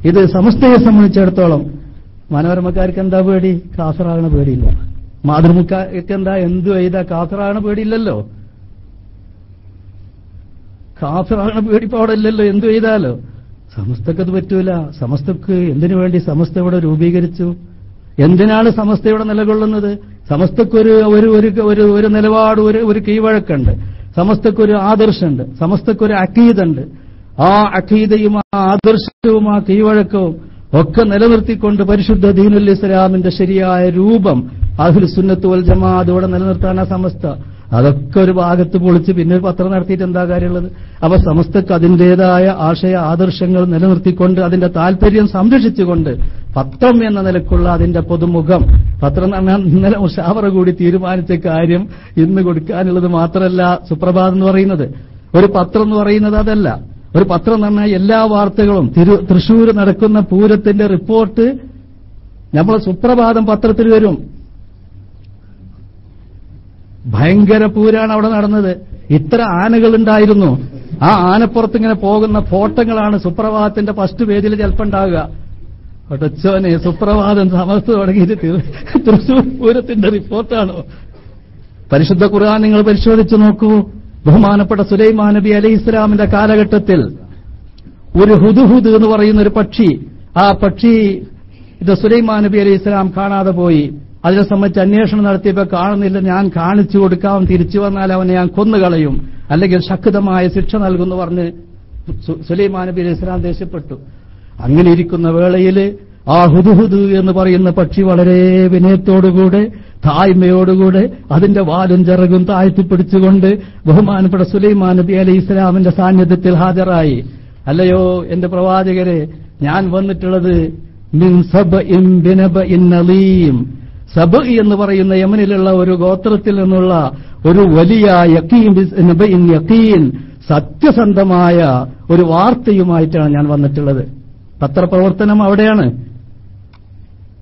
ഇത് സമസ്തയെ സംബന്ധിച്ചിടത്തോളം മനോരമക്കാർക്ക് എന്താ പേടി? കാസറാകണ പേടിയില്ല. മാതൃമുക്കാർക്ക് എന്താ? എന്തു ചെയ്താ കാസറാകണ പേടിയില്ലല്ലോ. കാസറാകണ പേടിപ്പോ അവിടെ ഇല്ലല്ലോ. എന്തു ചെയ്താലോ സമസ്തക്ക് അത് പറ്റൂല. സമസ്തക്ക് എന്തിനു വേണ്ടി സമസ്ത ഇവിടെ രൂപീകരിച്ചു? എന്തിനാണ് സമസ്ത ഇവിടെ നിലകൊള്ളുന്നത്? സമസ്തക്കൊരു ഒരു ഒരു ഒരു നിലപാട് ഒരു ഒരു കീഴ്വഴക്കുണ്ട്. സമസ്തക്കൊരു ആദർശമുണ്ട്. സമസ്തക്കൊരു അക്കീതുണ്ട് ആ അഖീദയും ആ ആദർശവും ആ കീഴ്വഴക്കവും ഒക്കെ നിലനിർത്തിക്കൊണ്ട് പരിശുദ്ധ ദീനുൽ ഇസ്ലാമിന്റെ ശരിയായ രൂപം അഹുൽ സുന്നത്ത് വൽ ജമാഅത്ത് ഇവിടെ നിലനിർത്താൻ ആ സമസ്ത. അതൊക്കെ ഒരു ഭാഗത്ത് പൊളിച്ച് പിന്നെ ഒരു പത്രം നടത്തിയിട്ട് എന്താ കാര്യമുള്ളത്? അപ്പൊ സമസ്തക്ക് അതിന്റേതായ ആശയ ആദർശങ്ങൾ നിലനിർത്തിക്കൊണ്ട് അതിന്റെ താല്പര്യം സംരക്ഷിച്ചുകൊണ്ട് പത്രം എന്ന നിലക്കുള്ള അതിന്റെ പൊതുമുഖം പത്രം ഇന്നലെ ഉഷാവറ കൂടി തീരുമാനിച്ച കാര്യം ഇന്ന് കൊടുക്കാനുള്ളത് മാത്രമല്ല സുപ്രഭാതം എന്ന് പറയുന്നത്. ഒരു പത്രം എന്ന് പറയുന്നത് അതല്ല. ഒരു പത്രം എന്ന് എല്ലാ വാർത്തകളും. തൃശൂർ നടക്കുന്ന പൂരത്തിന്റെ റിപ്പോർട്ട് നമ്മൾ സുപ്രഭാതം പത്രത്തിൽ വരും. ഭയങ്കര പൂരാണ് അവിടെ നടന്നത്. ഇത്ര ആനകളുണ്ടായിരുന്നു ആ ആനപ്പുറത്ത് ഇങ്ങനെ പോകുന്ന ഫോട്ടങ്ങളാണ് സുപ്രഭാതത്തിന്റെ ഫസ്റ്റ് പേജിൽ ചിലപ്പോൾ ഉണ്ടാവുക ഒട്ടച്ചോനെ സുപ്രഭാതം സമസ്ത തുടങ്ങിയിട്ട് തൃശൂർ പൂരത്തിന്റെ റിപ്പോർട്ടാണോ. പരിശുദ്ധ ഖുർആൻ നിങ്ങൾ പരിശോധിച്ചു നോക്കൂ. ബഹുമാനപ്പെട്ട സുലൈമാ നബി അലൈഹി ഇസ്ലാമിന്റെ കാലഘട്ടത്തിൽ ഒരു ഹുദുഹുദ് എന്ന് പറയുന്ന ഒരു പക്ഷി ആ പക്ഷി ഇത് സുലൈമാ നബി അലൈഹി ഇസ്ലാം കാണാതെ പോയി. അതിനെ സംബന്ധിച്ച് അന്വേഷണം നടത്തിയപ്പോൾ കാണുന്നില്ല. ഞാൻ കാണിച്ചു കൊടുക്കാം. തിരിച്ചു വന്നാൽ അവനെ ഞാൻ കൊന്നുകളയും. അല്ലെങ്കിൽ ശക്തമായ ശിക്ഷ നൽകുമെന്ന് പറഞ്ഞ് സുലൈമാൻ നബി ഇസ്ലാം ദേഷ്യപ്പെട്ടു. അങ്ങനെ ഇരിക്കുന്ന വേളയിൽ ആ ഹുദുഹുദു എന്ന് പറയുന്ന പക്ഷി വളരെ വിനയത്തോടുകൂടെ തായ്മയോടുകൂടെ അതിന്റെ വാലും ചിറകും താഴ്ത്തി പിടിച്ചുകൊണ്ട് ബഹുമാനപ്പെട്ട സുലൈമാൻ നബി അലി ഇസ്ലാമിന്റെ സാന്നിധ്യത്തിൽ ഹാജരായി. അല്ലയോ എന്റെ പ്രവാചകരെ ഞാൻ വന്നിട്ടുള്ളത് മിൻ സബഇൻ ബിനബഇൻ നളീം സബ് എന്ന് പറയുന്ന യമനിലുള്ള ഒരു ഗോത്രത്തിൽ നിന്നുള്ള ഒരു വലിയ യക്കീൻ സത്യസന്ധമായ ഒരു വാർത്തയുമായിട്ടാണ് ഞാൻ വന്നിട്ടുള്ളത്. പത്രപ്രവർത്തനം അവിടെയാണ്.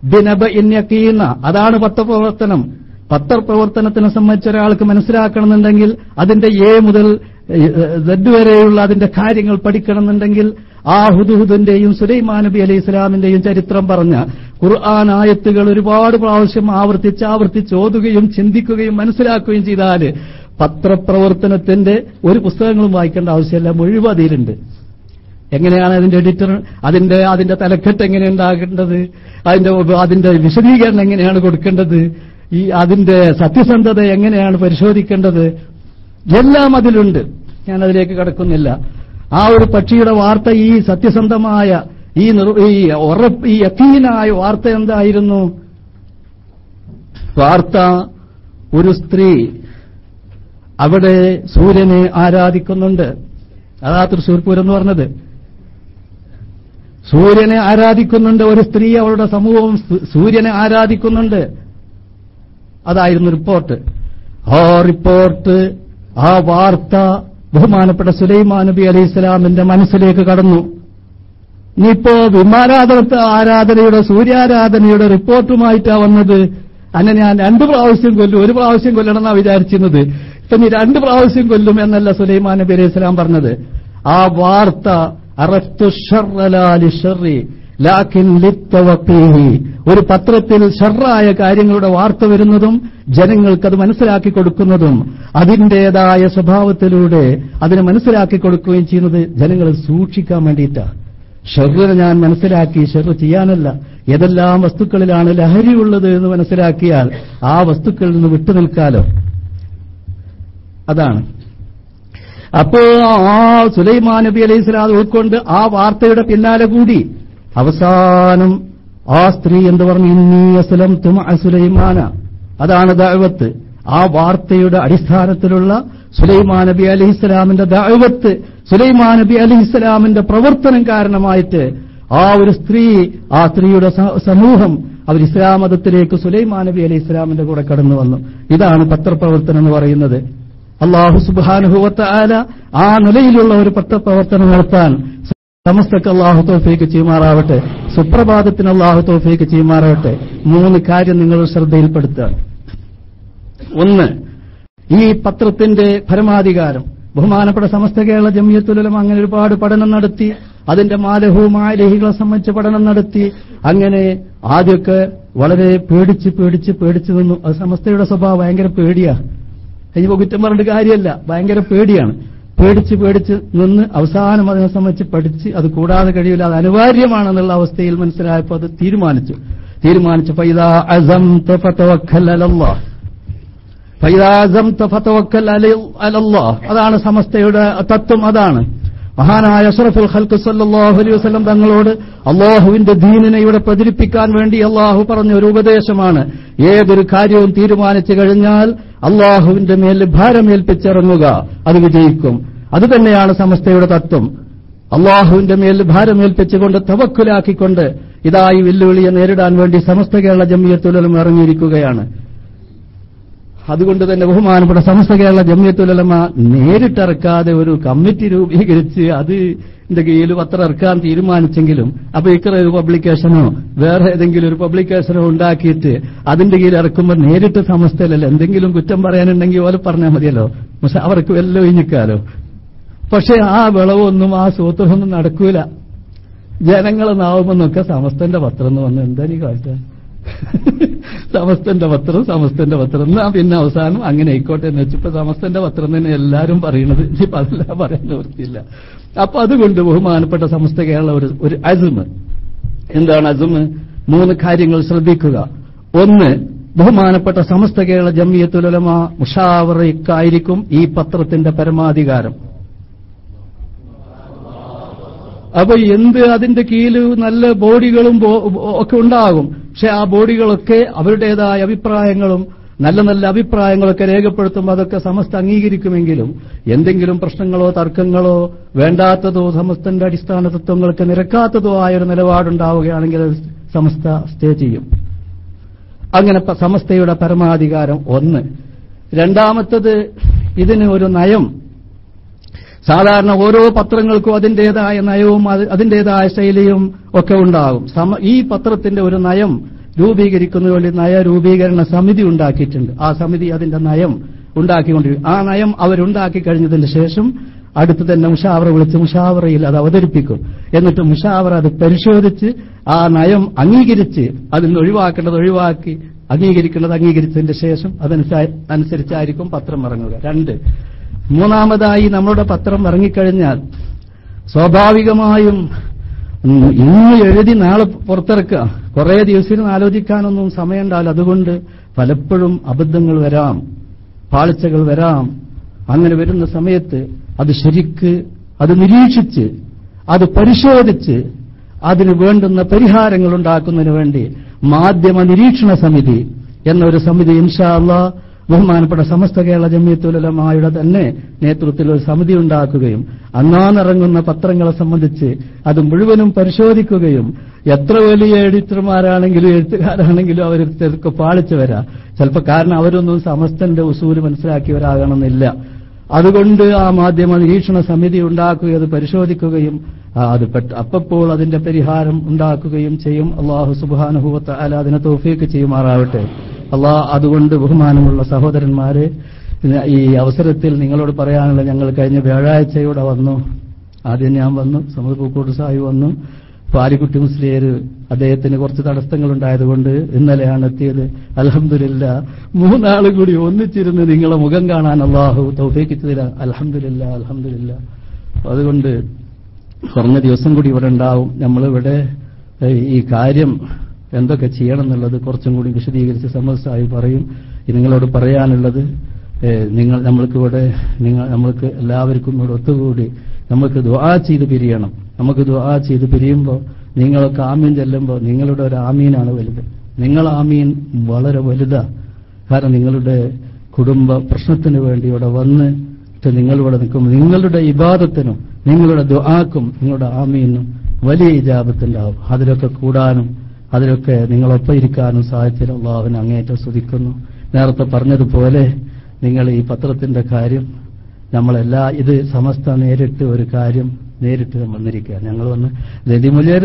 ബിനബ അതാണ് പത്രപ്രവർത്തനം. പത്രപ്രവർത്തനത്തിനെ സംബന്ധിച്ച ഒരാൾക്ക് മനസ്സിലാക്കണമെന്നുണ്ടെങ്കിൽ അതിന്റെ എ മുതൽ ദഡ് വരെയുള്ള അതിന്റെ കാര്യങ്ങൾ പഠിക്കണമെന്നുണ്ടെങ്കിൽ ആ ഹുദുഹുദിന്റെയും സുലൈമാൻ നബി അലൈഹി ഇസ്ലാമിന്റെയും ചരിത്രം പറഞ്ഞ ഖുർആൻ ആയത്തുകൾ ഒരുപാട് പ്രാവശ്യം ആവർത്തിച്ച് ആവർത്തിച്ച് ഓതുകയും ചിന്തിക്കുകയും മനസ്സിലാക്കുകയും ചെയ്താൽ പത്രപ്രവർത്തനത്തിന്റെ ഒരു പുസ്തകങ്ങളും വായിക്കേണ്ട ആവശ്യമില്ല മുഴുവൻ അതിലുണ്ട്. എങ്ങനെയാണ് അതിന്റെ എഡിറ്റർ അതിന്റെ അതിന്റെ തലക്കെട്ട് എങ്ങനെ ഉണ്ടാകേണ്ടത്? അതിന്റെ അതിന്റെ വിശദീകരണം എങ്ങനെയാണ് കൊടുക്കേണ്ടത്? ഈ അതിന്റെ സത്യസന്ധത എങ്ങനെയാണ് പരിശോധിക്കേണ്ടത്? എല്ലാം അതിലുണ്ട്. ഞാൻ അതിലേക്ക് കടക്കുന്നില്ല. ആ ഒരു പക്ഷിയുടെ വാർത്ത ഈ സത്യസന്ധമായ ഈ ഉറപ്പ് ഈ യക്കീനായ വാർത്ത എന്തായിരുന്നു? വാർത്ത ഒരു സ്ത്രീ അവിടെ സൂര്യനെ ആരാധിക്കുന്നുണ്ട്. അതാ തൃശൂർ പൂരം എന്ന് പറഞ്ഞത്. സൂര്യനെ ആരാധിക്കുന്നുണ്ട് ഒരു സ്ത്രീ അവളുടെ സമൂഹവും സൂര്യനെ ആരാധിക്കുന്നുണ്ട്. അതായിരുന്നു റിപ്പോർട്ട്. ആ റിപ്പോർട്ട് ആ വാർത്ത ബഹുമാനപ്പെട്ട സുലൈമാൻ നബി അലൈഹി ഇസ്ലാമിന്റെ മനസ്സിലേക്ക് കടന്നു. ഇനിയിപ്പോ വിമാരാധന ആരാധനയുടെ സൂര്യാരാധനയുടെ റിപ്പോർട്ടുമായിട്ടാ വന്നത്. അന്നെ ഞാൻ രണ്ട് പ്രാവശ്യം കൊല്ലും ഒരു പ്രാവശ്യം കൊല്ലണം എന്നാ വിചാരിച്ചിരുന്നത്. ഇപ്പൊ നീ രണ്ട് പ്രാവശ്യം കൊല്ലും എന്നല്ല സുലൈമാൻ നബി അലൈഹി ഇസ്ലാം പറഞ്ഞത്. ആ വാർത്ത അറഫ്തു ഷർറലാലി ഷർറി ലാക്കിൻ ലിത്തവഖീഹി. ഒരു പത്രത്തിൽ ഷർറായ കാര്യങ്ങളുടെ വാർത്ത വരുന്നതും ജനങ്ങൾക്കത് മനസ്സിലാക്കി കൊടുക്കുന്നതും അതിന്റേതായ സ്വഭാവത്തിലൂടെ അതിനെ മനസ്സിലാക്കി കൊടുക്കുകയും ചെയ്യുന്നത് ജനങ്ങൾ സൂക്ഷിക്കാൻ വേണ്ടിയിട്ടാണ് ഷെറ് ഞാൻ മനസ്സിലാക്കി ഷെറ് ചെയ്യാനല്ല. ഏതെല്ലാം വസ്തുക്കളിലാണ് ലഹരിയുള്ളത് എന്ന് മനസ്സിലാക്കിയാൽ ആ വസ്തുക്കളിൽ നിന്ന് വിട്ടുനിൽക്കാലോ അതാണ്. അപ്പോ ആ സുലൈമാൻ നബി അലൈഹി സ്വലാം ഉൾക്കൊണ്ട് ആ വാർത്തയുടെ പിന്നാലെ കൂടി അവസാനം ആ സ്ത്രീ എന്ന് പറഞ്ഞു? ഇന്നീ അസ്ലം തുമ സുലൈമാന. അതാണ് ദഅവത്ത്. ആ വാർത്തയുടെ അടിസ്ഥാനത്തിലുള്ള സുലൈമാൻ നബി അലിഹിസ്സലാമിന്റെ ദഅവത്ത് സുലൈമാൻ നബി അലിഹിസ്സലാമിന്റെ പ്രവർത്തനം കാരണമായിട്ട് ആ ഒരു സ്ത്രീ ആ സ്ത്രീയുടെ സമൂഹം അവർ ഇസ്ലാം മതത്തിലേക്ക് സുലൈമാൻ നബി അലി ഇസ്ലാമിന്റെ കൂടെ കടന്നു വന്നു. ഇതാണ് പത്രപ്രവർത്തനം എന്ന് പറയുന്നത്. അള്ളാഹു സുബാനുഭവത്ത ആല ആ നിലയിലുള്ള ഒരു പത്രപ്രവർത്തനം നടത്താൻ സമസ്തക്ക് അള്ളാഹു തോഫിക്ക് ചെയ്യുമാറാവട്ടെ. സുപ്രഭാതത്തിന് അള്ളാഹു തോഫിക്ക് ചെയ്യുമാറാവട്ടെ. മൂന്ന് കാര്യം നിങ്ങൾ ശ്രദ്ധയിൽപ്പെടുത്തുക. ഒന്ന് ഈ പത്രത്തിന്റെ പരമാധികാരം ബഹുമാനപ്പെട്ട സമസ്ത കേരള ജമിയത്തുലം അങ്ങനെ ഒരുപാട് പഠനം നടത്തി അതിന്റെ മാലഹവും ആലഹികളെ സംബന്ധിച്ച് പഠനം നടത്തി അങ്ങനെ ആദ്യമൊക്കെ വളരെ പേടിച്ച് പേടിച്ച് പേടിച്ച് നിന്നു. അത് സമസ്തയുടെ സ്വഭാവം ഭയങ്കര പേടിയാ. ഇനിയിപ്പോ കുറ്റം പറഞ്ഞിട്ട് കാര്യമല്ല. ഭയങ്കര പേടിയാണ്. പേടിച്ച് പേടിച്ച് നിന്ന് അവസാനം അതിനെ സംബന്ധിച്ച് പഠിച്ച് അത് കൂടാതെ കഴിയില്ല അത് അനിവാര്യമാണെന്നുള്ള അവസ്ഥയിൽ മനസ്സിലായപ്പോൾ അത് തീരുമാനിച്ചു. തീരുമാനിച്ചു അതാണ് സമസ്തയുടെ തത്വം അതാണ്. മഹാനായ അഷറഫുൽ ഖൽക്ക് സല്ലാഹു അലൈഹി വസ്ലം തങ്ങളോട് അള്ളാഹുവിന്റെ ദീനിനെ ഇവിടെ പ്രചരിപ്പിക്കാൻ വേണ്ടി അള്ളാഹു പറഞ്ഞ ഒരു ഉപദേശമാണ്. ഏതൊരു കാര്യവും തീരുമാനിച്ചു കഴിഞ്ഞാൽ അള്ളാഹുവിന്റെ മേൽ ഭാരമേൽപ്പിച്ചിറങ്ങുക. അത് വിജയിക്കും. അത് തന്നെയാണ് സമസ്തയുടെ തത്വം. അള്ളാഹുവിന്റെ മേൽ ഭാരമേൽപ്പിച്ചുകൊണ്ട് തവക്കുലാക്കിക്കൊണ്ട് ഇതായി വെല്ലുവിളിയെ നേരിടാൻ വേണ്ടി സമസ്ത കേരള ജമിയത്തുലം ഇറങ്ങിയിരിക്കുകയാണ്. അതുകൊണ്ട് തന്നെ ബഹുമാനപ്പെട്ട സമസ്ത കേരള ജമ്യത്തുലമ നേരിട്ടിറക്കാതെ ഒരു കമ്മിറ്റി രൂപീകരിച്ച് അത് കീഴിൽ പത്രം ഇറക്കാൻ തീരുമാനിച്ചെങ്കിലും അപ്പൊ ഇക്കറ ഒരു പബ്ലിക്കേഷനോ വേറെ ഏതെങ്കിലും ഒരു പബ്ലിക്കേഷനോ ഉണ്ടാക്കിയിട്ട് അതിന്റെ കീഴിൽ ഇറക്കുമ്പോൾ നേരിട്ട് സമസ്തയിലല്ല എന്തെങ്കിലും കുറ്റം പറയാനുണ്ടെങ്കിൽ പോലെ പറഞ്ഞാൽ മതിയല്ലോ. പക്ഷെ അവർക്ക് വല്ല ഒഴിഞ്ഞിക്കാലോ. പക്ഷെ ആ വിളവൊന്നും ആ സൂത്രമൊന്നും നടക്കൂല. ജനങ്ങളെ നാവുമെന്നൊക്കെ സമസ്തന്റെ പത്രം എന്ന് വന്ന് എന്താ നീ കാഴ്ച സമസ്തന്റെ പത്രം സമസ്തന്റെ പത്രം. എന്നാ പിന്നെ അവസാനം അങ്ങനെ ആയിക്കോട്ടെ എന്ന് വെച്ചപ്പോ സമസ്തന്റെ പത്രം തന്നെ എല്ലാരും പറയണത്. ഇനിയിപ്പോ അതെല്ലാം പറയാൻ നിവൃത്തിയില്ല. അപ്പൊ അതുകൊണ്ട് ബഹുമാനപ്പെട്ട സമസ്ത കേരള ഒരു അസുമ്. എന്താണ് അസുമ്? മൂന്ന് കാര്യങ്ങൾ ശ്രദ്ധിക്കുക. ഒന്ന് ബഹുമാനപ്പെട്ട സമസ്ത കേരള ജമ്മിയത്തുലമ മുഷാവറയ്ക്കായിരിക്കും ഈ പത്രത്തിന്റെ പരമാധികാരം. അപ്പൊ എന്ത് അതിന്റെ കീഴിൽ നല്ല ബോഡികളും ഒക്കെ ഉണ്ടാകും. പക്ഷെ ആ ബോഡികളൊക്കെ അവരുടേതായ അഭിപ്രായങ്ങളും നല്ല നല്ല അഭിപ്രായങ്ങളൊക്കെ രേഖപ്പെടുത്തുമ്പോൾ അതൊക്കെ സമസ്ത അംഗീകരിക്കുമെങ്കിലും എന്തെങ്കിലും പ്രശ്നങ്ങളോ തർക്കങ്ങളോ വേണ്ടാത്തതോ സമസ്തന്റെ അടിസ്ഥാന തത്വങ്ങൾക്ക് നിരക്കാത്തതോ ആയൊരു നിലപാടുണ്ടാവുകയാണെങ്കിൽ സമസ്ത സ്റ്റേ ചെയ്യും. അങ്ങനെ സമസ്തയുടെ പരമാധികാരം ഒന്ന്. രണ്ടാമത്തത് ഇതിന് ഒരു നയം സാധാരണ ഓരോ പത്രങ്ങൾക്കും അതിന്റേതായ നയവും അതിന്റെതായ ശൈലിയും ഒക്കെ ഉണ്ടാകും. ഈ പത്രത്തിന്റെ ഒരു നയം രൂപീകരിക്കുന്ന വേണ്ടി നയ രൂപീകരണ സമിതി ഉണ്ടാക്കിയിട്ടുണ്ട്. ആ സമിതി അതിന്റെ നയം ഉണ്ടാക്കിക്കൊണ്ടിരിക്കും. ആ നയം അവരുണ്ടാക്കി കഴിഞ്ഞതിന് ശേഷം അടുത്ത് തന്നെ മുഷാവറ വിളിച്ച് മുഷാവറയിൽ അത് അവതരിപ്പിക്കും. എന്നിട്ട് മുഷാവറ അത് പരിശോധിച്ച് ആ നയം അംഗീകരിച്ച് അതിൽ നിന്ന് ഒഴിവാക്കേണ്ടത് ഒഴിവാക്കി അംഗീകരിക്കേണ്ടത് അംഗീകരിച്ചതിന്റെ ശേഷം അതനുസരിച്ചായിരിക്കും പത്രം ഇറങ്ങുക. രണ്ട് മൂന്നാമതായി നമ്മുടെ പത്രം ഇറങ്ങിക്കഴിഞ്ഞാൽ സ്വാഭാവികമായും ഇന്ന് എഴുതി നാളെ പുറത്തിറക്കുക. കുറേ ദിവസം ആലോചിക്കാനൊന്നും സമയമുണ്ടാവില്ല. അതുകൊണ്ട് പലപ്പോഴും അബദ്ധങ്ങൾ വരാം പാളിച്ചകൾ വരാം. അങ്ങനെ വരുന്ന സമയത്ത് അത് ശരിക്ക് അത് നിരീക്ഷിച്ച് അത് പരിശോധിച്ച് അതിന് വേണ്ടുന്ന പരിഹാരങ്ങൾ ഉണ്ടാക്കുന്നതിന് വേണ്ടി മാധ്യമ നിരീക്ഷണ സമിതി എന്നൊരു സമിതി ഇൻഷാ ബഹുമാനപ്പെട്ട സമസ്ത കേരള ജമ്മിയത്തുലമായുടെ തന്നെ നേതൃത്വത്തിൽ ഒരു സമിതി ഉണ്ടാക്കുകയും അന്നാന്നിറങ്ങുന്ന പത്രങ്ങളെ സംബന്ധിച്ച് അത് മുഴുവനും പരിശോധിക്കുകയും എത്ര വലിയ എഡിറ്റർമാരാണെങ്കിലും എഴുത്തുകാരാണെങ്കിലും അവർ ചെറുക്ക് പാളിച്ചു വരാം. ചിലപ്പോൾ കാരണം അവരൊന്നും സമസ്തന്റെ ഉസൂര് മനസ്സിലാക്കിയവരാകണമെന്നില്ല. അതുകൊണ്ട് ആ മാധ്യമ നിരീക്ഷണ സമിതി ഉണ്ടാക്കുകയും അത് പരിശോധിക്കുകയും അത് അപ്പപ്പോൾ അതിന്റെ പരിഹാരം ഉണ്ടാക്കുകയും ചെയ്യും. അള്ളാഹു സുബാനുഭവത്ത് അല അതിനെ തോഫിയൊക്കെ ചെയ്യുമാറാവട്ടെ. അള്ളാഹ് അതുകൊണ്ട് ബഹുമാനമുള്ള സഹോദരന്മാരെ ഈ അവസരത്തിൽ നിങ്ങളോട് പറയാനുള്ള ഞങ്ങൾ കഴിഞ്ഞ വ്യാഴാഴ്ച ഇവിടെ വന്നു. ആദ്യം ഞാൻ വന്നു സമൂഹ പൂക്കോട്ട് സായി വന്നു. പാലിക്കുട്ടി മുസ്ലിയർ അദ്ദേഹത്തിന് കുറച്ച് തടസ്സങ്ങളുണ്ടായതുകൊണ്ട് ഇന്നലെയാണ് എത്തിയത്. അലഹമില്ല മൂന്നാൾ കൂടി ഒന്നിച്ചിരുന്ന് നിങ്ങളെ മുഖം കാണാൻ അള്ളാഹു തൗഫേക്കിച്ചതില്ല അലഹമില്ല അലഹമില്ല അതുകൊണ്ട് കുറഞ്ഞ ദിവസം കൂടി ഇവിടെ ഉണ്ടാവും. നമ്മളിവിടെ ഈ കാര്യം എന്തൊക്കെ ചെയ്യണം എന്നുള്ളത് കുറച്ചും കൂടി വിശദീകരിച്ച് സമസ്സായി പറയും. നിങ്ങളോട് പറയാനുള്ളത് നിങ്ങൾ നമ്മൾക്ക് ഇവിടെ നിങ്ങൾ നമ്മൾക്ക് എല്ലാവർക്കും ഇവിടെ ഒത്തുകൂടി നമുക്ക് ദ്വാ ചെയ്ത് പിരിയണം. നമുക്ക് ദ്വാ ചെയ്ത് പിരിയുമ്പോൾ നിങ്ങളൊക്കെ ആമീൻ ചെല്ലുമ്പോൾ നിങ്ങളുടെ ഒരു ആമീനാണ് വലുത്. നിങ്ങൾ ആമീൻ വളരെ വലുതാ. കാരണം നിങ്ങളുടെ കുടുംബ പ്രശ്നത്തിന് വേണ്ടി ഇവിടെ വന്ന് നിങ്ങളിവിടെ നിൽക്കുമ്പോൾ നിങ്ങളുടെ ഇബാദത്തിനും നിങ്ങളുടെ ദ്വാക്കും നിങ്ങളുടെ ആമീനും വലിയ ഇജാപത്തുണ്ടാവും അതിലൊക്കെ കൂടാനും അതിലൊക്കെ നിങ്ങളൊപ്പം ഇരിക്കാനും സാധിച്ചതിന് അള്ളാഹുവിനെ അങ്ങേറ്റം സ്തുതിക്കുന്നു. നേരത്തെ പറഞ്ഞതുപോലെ നിങ്ങൾ ഈ പത്രത്തിന്റെ കാര്യം നമ്മളെല്ലാ ഇത് സമസ്ത നേരിട്ട് ഒരു കാര്യം നേരിട്ട് വന്നിരിക്കുക. ഞങ്ങൾ വന്ന് ലതിമുലിയർ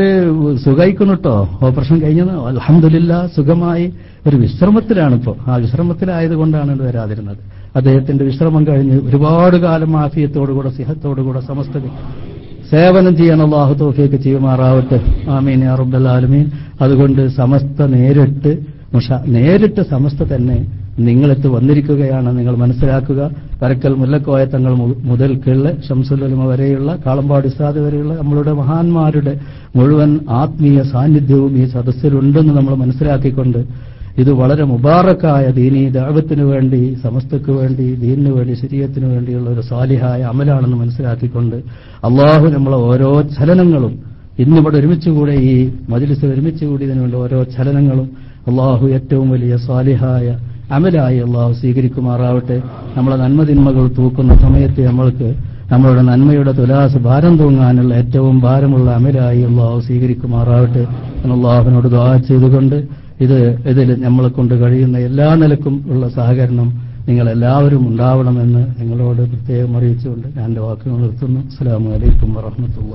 സുഖയിക്കുന്നു കേട്ടോ ഓപ്പറേഷൻ കഴിഞ്ഞത്? അലഹമില്ല സുഖമായി. ഒരു വിശ്രമത്തിലാണിപ്പോ ആ വിശ്രമത്തിലായതുകൊണ്ടാണ് വരാതിരുന്നത്. അദ്ദേഹത്തിന്റെ വിശ്രമം കഴിഞ്ഞ് ഒരുപാട് കാലം ആഫിയത്തോടുകൂടെ സിഹത്തോടുകൂടെ സമസ്ത സേവനം ചെയ്യാൻ അള്ളാഹു തോഫിയൊക്കെ ചെയ്യുമാറാവട്ടെ. ആമീൻ യാ റബ്ബൽ ആലമീൻ. അതുകൊണ്ട് സമസ്ത നേരിട്ട് മുഷ- നേരിട്ട് സമസ്ത തന്നെ നിങ്ങളെത്ത് വന്നിരിക്കുകയാണ്. നിങ്ങൾ മനസ്സിലാക്കുക. പരക്കൽ മുല്ലക്കോയ തങ്ങൾ മുതൽ കിള്ള ഷംസുലമ വരെയുള്ള കാളമ്പാട് ഇസാദ് വരെയുള്ള നമ്മളുടെ മഹാന്മാരുടെ മുഴുവൻ ആത്മീയ സാന്നിധ്യവും ഈ സദസ്സിലുണ്ടെന്ന് നമ്മൾ മനസ്സിലാക്കിക്കൊണ്ട് ഇത് വളരെ മുബാറക്കായ ദീനി ദാവത്തിന് വേണ്ടി സമസ്തക്ക് വേണ്ടി ദീനിനു വേണ്ടി ശരീരത്തിനു വേണ്ടിയുള്ള ഒരു സാലിഹായ അമലാണെന്ന് മനസ്സിലാക്കിക്കൊണ്ട് അള്ളാഹു നമ്മളെ ഓരോ ചലനങ്ങളും ഇന്നിവിടെ ഒരുമിച്ചുകൂടെ ഈ മജിലിസ് ഒരുമിച്ച് കൂടി വേണ്ടി ഓരോ ചലനങ്ങളും അള്ളാഹു ഏറ്റവും വലിയ സാലിഹായ അമലായി അള്ളാഹു സ്വീകരിക്കുമാറാവട്ടെ. നമ്മളെ നന്മതിന്മകൾ തൂക്കുന്ന സമയത്ത് നമ്മൾക്ക് നമ്മളുടെ നന്മയുടെ തുലാസ് ഭാരം തൂങ്ങാനുള്ള ഏറ്റവും ഭാരമുള്ള അമലായി അള്ളാഹു സ്വീകരിക്കുമാറാവട്ടെ അള്ളാഹുവിനോട് ദ്വാ ചെയ്തുകൊണ്ട് ഇത് ഇതിൽ നമ്മളെ കൊണ്ട് കഴിയുന്ന എല്ലാ നിലക്കും ഉള്ള സഹകരണം നിങ്ങളെല്ലാവരും ഉണ്ടാവണമെന്ന് നിങ്ങളോട് പ്രത്യേകം അറിയിച്ചുകൊണ്ട് ഞാൻ എന്റെ വാക്കുകൾ നിർത്തുന്നു. അസ്സാം വലൈക്കും വാഹമത്തുള്ള